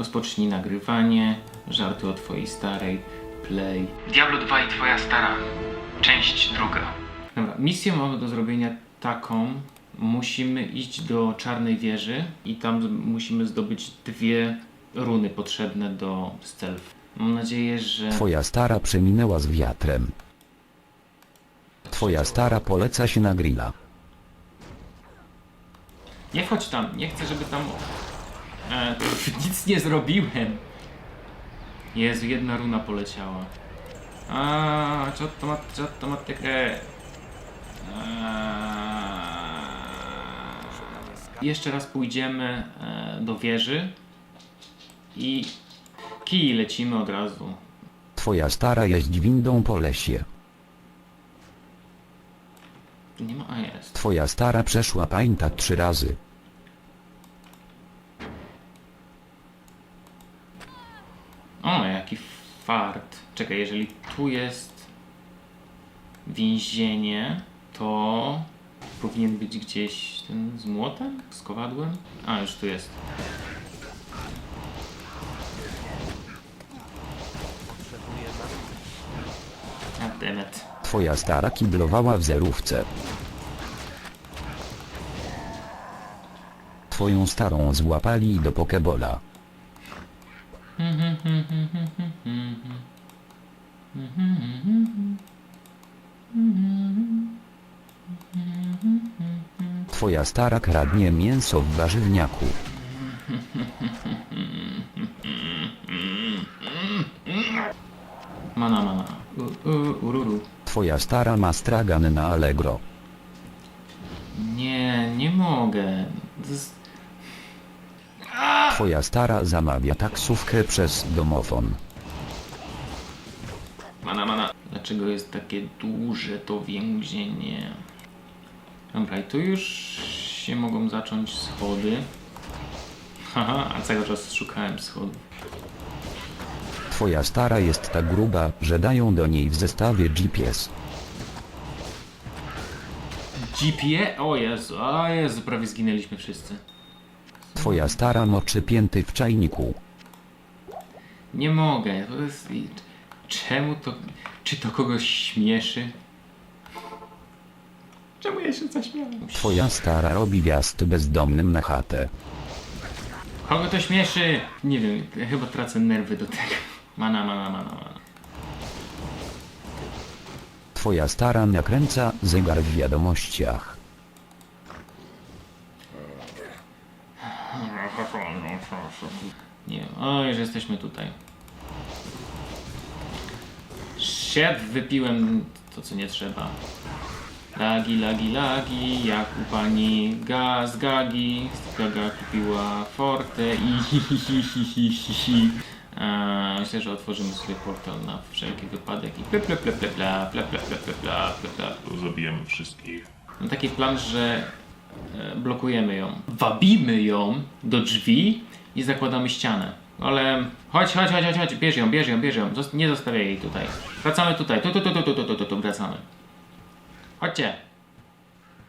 Rozpocznij nagrywanie, żarty o twojej starej, play. Diablo 2 i twoja stara, część druga. Dobra, misję mamy do zrobienia taką. Musimy iść do czarnej wieży i tam musimy zdobyć dwie runy potrzebne do stealth. Mam nadzieję, że... Twoja stara przeminęła z wiatrem. Twoja stara poleca się na grilla. Nie wchodź tam, nie chcę, żeby tam... E, pff, nic nie zrobiłem. Jezu, jedna runa poleciała. A, co to ma, co to ma takie... Jeszcze raz pójdziemy e, do wieży i kij lecimy od razu. Twoja stara jeździ windą po lesie. Nie ma, a jest. Twoja stara przeszła pańta trzy razy. O, jaki fart. Czekaj, jeżeli tu jest więzienie, to powinien być gdzieś ten z młotem? Z kowadłem? A, już tu jest. Goddammit. Twoja stara kiblowała w zerówce. Twoją starą złapali do pokebola. Twoja stara kradnie mięso w warzywniaku. Mana, mana. U, u, ururu. Twoja stara ma stragan na Allegro. Nie, nie mogę. To jest... Twoja stara zamawia taksówkę przez domofon. Dlaczego jest takie duże to więzienie? Dobra, i tu już się mogą zacząć schody. Haha, a cały czas szukałem schodów. Twoja stara jest tak gruba, że dają do niej w zestawie GPS. GPS? O Jezu, o Jezu, prawie zginęliśmy wszyscy. Twoja stara moczy pięty w czajniku. Nie mogę, to jest... Czemu to... Czy to kogoś śmieszy? Czemu ja się zaśmiałem? Twoja stara robi wjazd bezdomnym na chatę. Kogo to śmieszy? Nie wiem, ja chyba tracę nerwy do tego. Mana, mana, mana, mana. Twoja stara nakręca zegar w wiadomościach. Nie wiem, o, już jesteśmy tutaj. Shit, wypiłem to co nie trzeba. Lagi, lagi, lagi, jak u pani Gaz, Gagi. Gaga kupiła Forte i hi, hi, hi, hi, hi, hi, hi. Eee, Myślę, że otworzymy sobie portal na wszelki wypadek i ple, ple, ple, ple, ple, ple, ple, ple, ple, ple, ple, ple. Zabijemy wszystkich. Mam taki plan, że e, blokujemy ją. Wabimy ją do drzwi i zakładamy ścianę. Ale chodź, chodź, chodź, chodź, chodź, bierz ją, bierz ją, bierz ją. Zost- Nie zostawiaj jej tutaj. Wracamy tutaj. Tu, tu, tu, tu, tu, tu, tu, tu, tu wracamy. Chodźcie.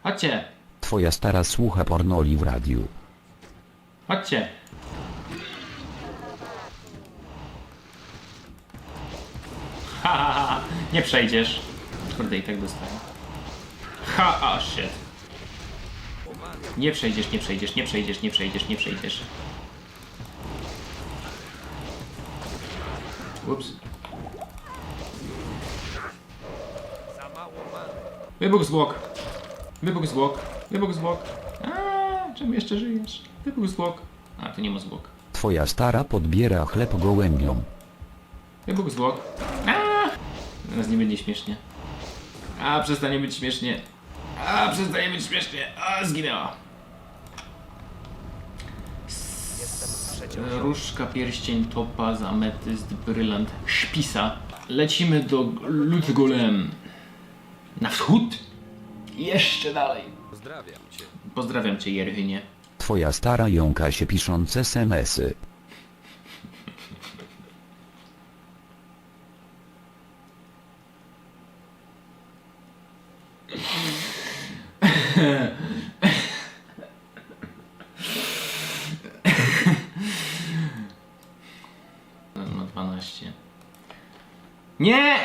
Chodźcie. Twoja stara słucha pornoli w radiu. Chodźcie. Ha, ha, ha. Nie przejdziesz. Kurde, i tak dostaję. Ha, a shit. Nie przejdziesz, nie przejdziesz, nie przejdziesz, nie przejdziesz, nie przejdziesz. Ups. Wybuch zwłok. Wybuch zwłok. Wybuch zwłok. A, czemu jeszcze żyjesz? Wybuch zwłok. A, tu nie ma zwłok. Twoja stara podbiera chleb gołębiom. Wybuch zwłok. A! Teraz nie będzie śmiesznie. A, przestanie być śmiesznie. A, przestanie być śmiesznie. A, zginęła. Różka, pierścień, topaz, ametyst, brylant, szpisa. Lecimy do Ludgolem. Na wschód? I Jeszcze dalej. Pozdrawiam cię. Pozdrawiam cię, Jerhynie. Twoja stara jąka się pisząc smsy. Nie!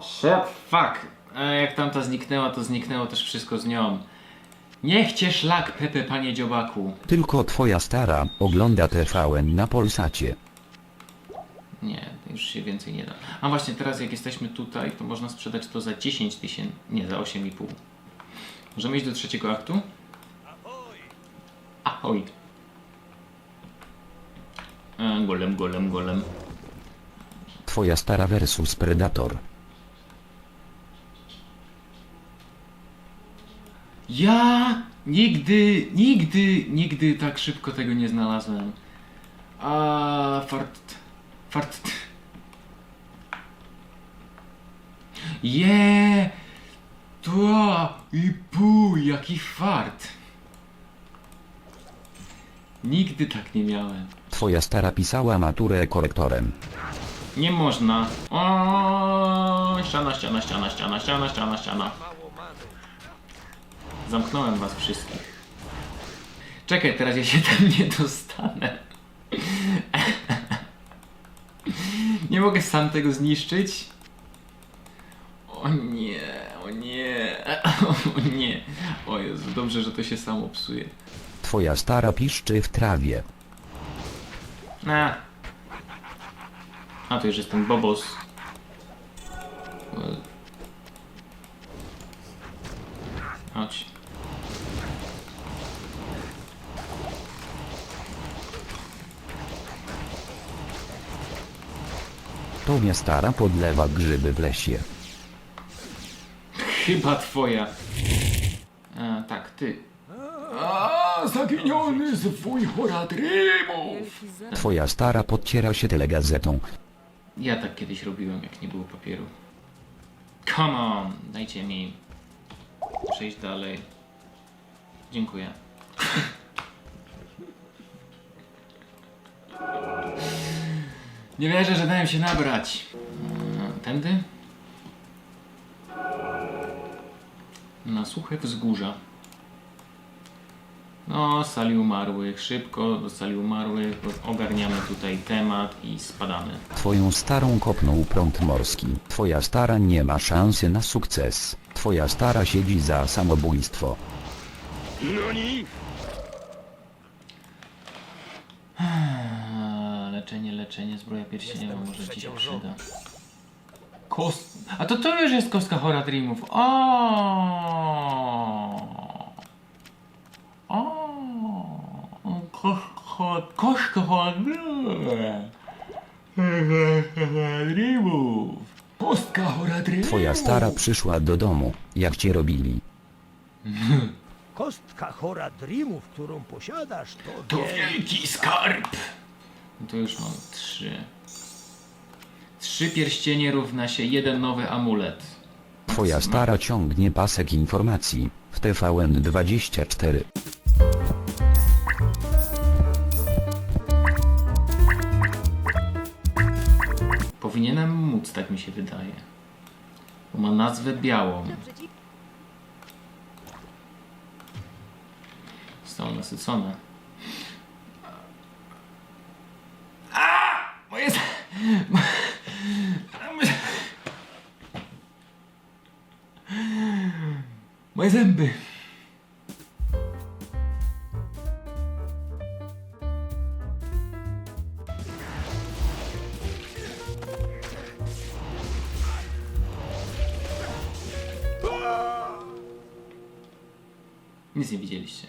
Shit, fuck. A jak tamta zniknęła, to zniknęło też wszystko z nią. Niech cię szlak, Pepe, panie dziobaku. Tylko twoja stara ogląda TVN na Polsacie. Nie, już się więcej nie da. A właśnie teraz jak jesteśmy tutaj, to można sprzedać to za 10 tysięcy, nie, za 8,5. Możemy iść do trzeciego aktu? Ahoj! E, golem, golem, golem. Twoja stara versus Predator. Ja nigdy, nigdy, nigdy tak szybko tego nie znalazłem. A fart, fart. Je, to i pół, jaki fart. Nigdy tak nie miałem. Twoja stara pisała maturę korektorem. Nie można. O, ściana, ściana, ściana, ściana, ściana, ściana, ściana. Zamknąłem was wszystkich. Czekaj, teraz ja się tam nie dostanę. Nie mogę sam tego zniszczyć. O nie, o nie, o nie. O Jezu, dobrze, że to się samo psuje. Twoja stara piszczy w trawie. A. A, to już jest ten Bobos. Chodź. Tobie stara podlewa grzyby w lesie. Chyba twoja. A, tak, ty. A, zaginiony zwój Horadrymów! Twoja stara podciera się telegazetą. Ja tak kiedyś robiłem, jak nie było papieru. Come on, dajcie mi przejść dalej. Dziękuję. Nie wierzę, że dałem się nabrać. Mm, Tędy? Na suche wzgórza. No, sali umarłych. Szybko do sali umarłych. Ogarniamy tutaj temat i spadamy. Twoją starą kopnął prąd morski. Twoja stara nie ma szansy na sukces. Twoja stara siedzi za samobójstwo. Eee, Leczenie, leczenie, zbroja pierścieniowa może ci się przyda. Kost... A to to już jest kostka Hora Dreamów. O! Kostka, kostka Hora Dreamów. Kostka Hora. Twoja stara przyszła do domu, jak cię robili. Kostka chora Dreamów, którą posiadasz, to, To wie... wielki skarb! No to już mam trzy. Trzy pierścienie równa się jeden nowy amulet. Twoja stara ciągnie pasek informacji w TVN24. Powinienem móc, tak mi się wydaje. Bo ma nazwę białą. Zostało nasycone. A! Moje... Moje zęby. Nie widzieliście.